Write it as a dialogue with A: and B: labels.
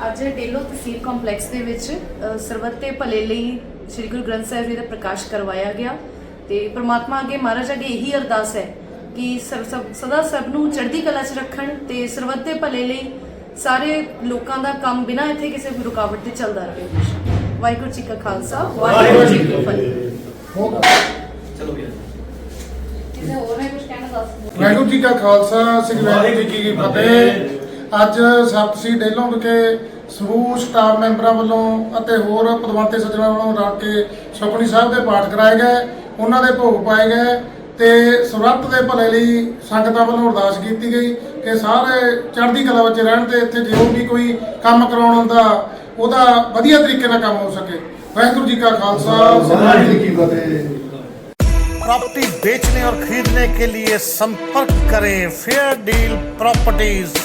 A: ਅੱਜ ਡੇਲੋ ਤਹਿਸੀਲ ਕੰਪਲੈਕਸ ਦੇ ਵਿੱਚ ਸਰਬੱਤ ਦੇ ਭਲੇ ਲਈ ਸ੍ਰੀ ਗੁਰੂ ਗ੍ਰੰਥ ਸਾਹਿਬ ਜੀ ਦਾ ਪ੍ਰਕਾਸ਼ ਕਰਵਾਇਆ ਗਿਆ। ਤੇ ਪ੍ਰਮਾਤਮਾ ਅੱਗੇ ਮਹਾਰਾਜ ਅੱਗੇ ਇਹੀ ਅਰਦਾਸ ਹੈ ਕਿ ਸਰ- ਸਭ- ਸਦਾ ਸਭ ਨੂੰ ਚੜ੍ਹਦੀ ਕਲਾ 'ਚ ਰੱਖਣ ਤੇ ਸਰਬੱਤ ਦੇ ਭਲੇ ਲਈ ਸਾਰੇ ਲੋਕਾਂ ਦਾ ਕੰਮ ਬਿਨਾਂ ਇੱਥੇ ਕਿਸੇ ਵੀ ਰੁਕਾਵਟ ਦੇ ਚੱਲਦਾ ਰਹੇ। ਵਾਹਿਗੁਰੂ ਜੀ ਕਾ ਖਾਲਸਾ ਵਾਹਿਗੁਰੂ ਜੀ ਕੀ ਫਤਿਹ। ਕਿਸੇ ਹੋਰ ਨੇ ਕੁਝ ਕਹਿਣਾ ਦੱਸ ਦਿਓ?
B: ਵਾਹਿਗੁਰੂ ਜੀ ਕਾ ਖਾਲਸਾ ਸ੍ਰੀ ਵਾਹਿਗੁਰੂ ਜੀ ਕੀ ਫਤਿਹ। ਅੱਜ ਸਬਸੀ ਡੇਲੋਂ ਵਿਖੇ ਸਮੂਹ ਸਟਾਫ ਮੈਂਬਰਾਂ ਵੱਲੋਂ ਅਤੇ ਹੋਰ ਪਦਵੰਤੇ ਸੱਜਣਾਂ ਵੱਲੋਂ ਰਲ ਕੇ ਸੁਖਮਨੀ ਸਾਹਿਬ ਦੇ ਪਾਠ ਕਰਾਏ ਗਏ ਉਹਨਾਂ ਦੇ ਭੋਗ ਪਾਏ ਗਏ ਤੇ ਸਰਬੱਤ ਦੇ ਭਲੇ ਲਈ ਸੰਗਤਾਂ ਵੱਲੋਂ ਅਰਦਾਸ ਕੀਤੀ ਗਈ ਕਿ ਸਾਰੇ ਚੜ੍ਹਦੀ ਕਲਾ ਵਿੱਚ ਰਹਿਣ ਤੇ ਇੱਥੇ ਜੋ ਵੀ ਕੋਈ ਕੰਮ ਕਰਾਉਣ ਹੁੰਦਾ ਉਹਦਾ ਵਧੀਆ ਤਰੀਕੇ ਨਾਲ ਕੰਮ ਹੋ ਸਕੇ ਵਾਹਿਗੁਰੂ ਜੀ ਕਾ ਖਾਲਸਾ
C: वाहिगुरु जी की फतेह
D: प्रॉपर्टी बेचने और खरीदने के लिए संपर्क करें फेयर डील प्रॉपर्टीज